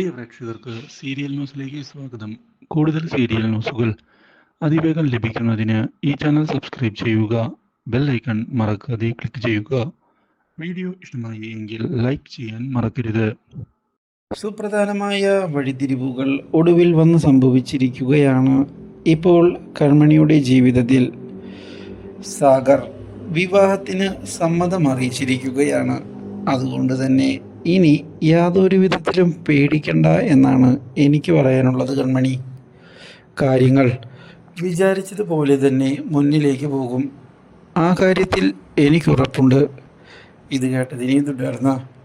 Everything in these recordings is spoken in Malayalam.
പ്രിയ പ്രേക്ഷകർക്ക് സീരിയൽ ന്യൂസിലേക്ക് സ്വാഗതം. കൂടുതൽ സീരിയൽ ന്യൂസുകൾ അതിവേഗം ലഭിക്കുന്നതിന് ഈ ചാനൽ സബ്സ്ക്രൈബ് ചെയ്യുക ബെൽ ഐക്കൺ മറക്കാതെ ക്ലിക്ക് ചെയ്യുക. വീഡിയോ ഇഷ്ടമായി എങ്കിൽ ലൈക്ക് ചെയ്യാൻ മറക്കരുത്. സുപ്രധാനമായ വഴിതിരിവുകൾ ഒടുവിൽ വന്ന് സംഭവിച്ചിരിക്കുകയാണ് ഇപ്പോൾ കൺമണിയുടെ ജീവിതത്തിൽ. സാഗർ വിവാഹത്തിന് സമ്മതം അറിയിച്ചിരിക്കുകയാണ്. അതുകൊണ്ട് തന്നെ ഇനി യാതൊരു വിധത്തിലും പേടിക്കണ്ട എന്നാണ് എനിക്ക് പറയാനുള്ളത് കൺമണി. കാര്യങ്ങൾ വിചാരിച്ചതുപോലെ തന്നെ മുന്നിലേക്ക് പോകും. ആ കാര്യത്തിൽ എനിക്ക് ഉറപ്പുണ്ട്. ഇത് കേട്ടതിനെ തുടർന്ന്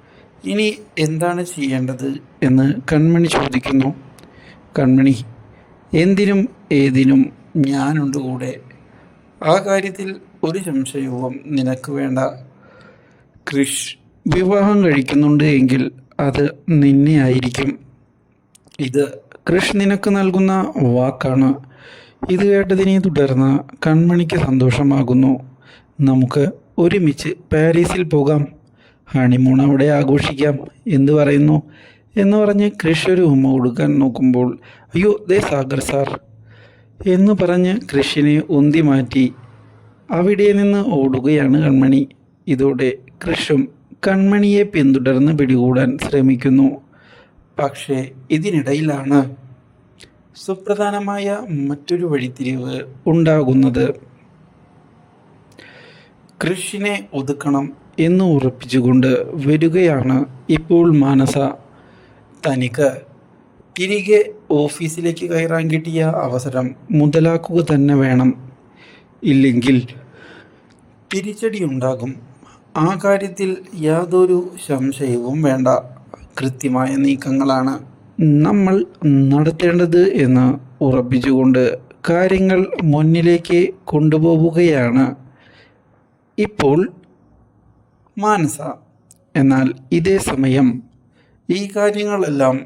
ഇനി എന്താണ് ചെയ്യേണ്ടത് എന്ന് കൺമണി ചോദിക്കുന്നു. കൺമണി എന്തിനും ഏതിനും ഞാനുണ്ട് കൂടെ. ആ കാര്യത്തിൽ ഒരു സംശയവും നിനക്ക് വേണ്ട. ക്രിഷ് വിവാഹം കഴിക്കുന്നുണ്ട് എങ്കിൽ അത് നിന്നെ ആയിരിക്കും. ഇത് കൃഷ് നിനക്ക് നൽകുന്ന വാക്കാണ്. ഇത് കേട്ടതിനെ തുടർന്ന് കൺമണിക്ക് സന്തോഷമാകുന്നു. നമുക്ക് ഒരുമിച്ച് പാരീസിൽ പോകാം. ഹണിമൂൺ അവിടെ ആഘോഷിക്കാം എന്ന് പറയുന്നു എന്ന് പറഞ്ഞ് കൃഷ് ഒരു ഉമ്മ കൊടുക്കാൻ നോക്കുമ്പോൾ അയ്യോ ദേ സാഗർ സാർ എന്ന് പറഞ്ഞ് കൃഷിനെ ഉന്തി മാറ്റി. അവിടെ നിന്ന് ഓടുകയാണ് കൺമണി. ഇതോടെ കൃഷും കൺമണിയെ പിന്തുടർന്ന് പിടികൂടാൻ ശ്രമിക്കുന്നു. പക്ഷേ ഇതിനിടയിലാണ് സുപ്രധാനമായ മറ്റൊരു വഴിത്തിരിവ് ഉണ്ടാകുന്നത്. കൃഷിനെ ഒതുക്കണം എന്ന് ഉറപ്പിച്ചുകൊണ്ട് വരികയാണ് ഇപ്പോൾ മാനസ. തനിക്ക് തിരികെ ഓഫീസിലേക്ക് കയറാൻ കിട്ടിയ അവസരം മുതലാക്കുക തന്നെ വേണം. ഇല്ലെങ്കിൽ തിരിച്ചടി ഉണ്ടാകും ആ കാര്യത്തിൽ യാതൊരു സംശയവും വേണ്ട. കൃത്യമായ നീക്കങ്ങളാണ് നമ്മൾ നടത്തേണ്ടത് എന്ന് ഉറപ്പിച്ചുകൊണ്ട് കാര്യങ്ങൾ മുന്നിലേക്ക് കൊണ്ടുപോവുകയാണ്. ഇപ്പോൾ മാനസ എന്നാൽ ഇതേ സമയം ഈ കാര്യങ്ങളെല്ലാം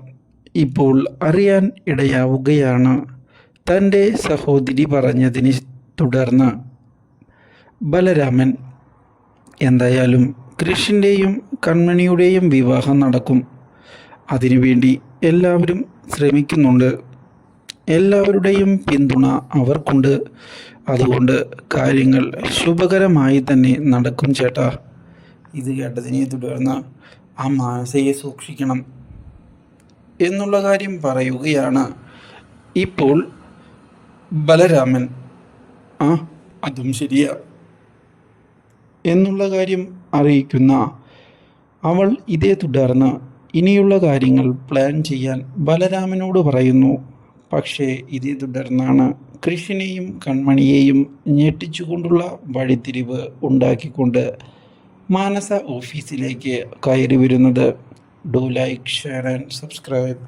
ഇപ്പോൾ അറിയാൻ ഇടയാവുകയാണ്. തന്റെ സഹോദരി പറഞ്ഞതിനെ തുടർന്ന് ബലരാമൻ എന്തായാലും കൃഷിന്റെയും കൺമണിയുടെയും വിവാഹം നടക്കും. അതിനുവേണ്ടി എല്ലാവരും ശ്രമിക്കുന്നുണ്ട്. എല്ലാവരുടെയും പിന്തുണ അവർക്കുണ്ട്. അതുകൊണ്ട് കാര്യങ്ങൾ ശുഭകരമായി തന്നെ നടക്കും ചേട്ടാ. ഇത് കേട്ടതിനെ തുടർന്ന് ആ മാനസയെ സൂക്ഷിക്കണം എന്നുള്ള കാര്യം പറയുകയാണ് ഇപ്പോൾ ബലരാമൻ. ആ അതും ശരിയാ. എന്നുള്ള കാര്യം അറിയിക്കുന്ന അവൾ ഇതേ തുടർന്ന് ഇനിയുള്ള കാര്യങ്ങൾ പ്ലാൻ ചെയ്യാൻ ബലരാമനോട് പറയുന്നു. പക്ഷേ ഇതേ തുടർന്നാണ് കൃഷിനെയും കൺമണിയെയും ഞെട്ടിച്ചുകൊണ്ടുള്ള വഴിത്തിരിവ് ഉണ്ടാക്കിക്കൊണ്ട് മാനസ ഓഫീസിലേക്ക് കയറി വരുന്നത്. Do like share and subscribe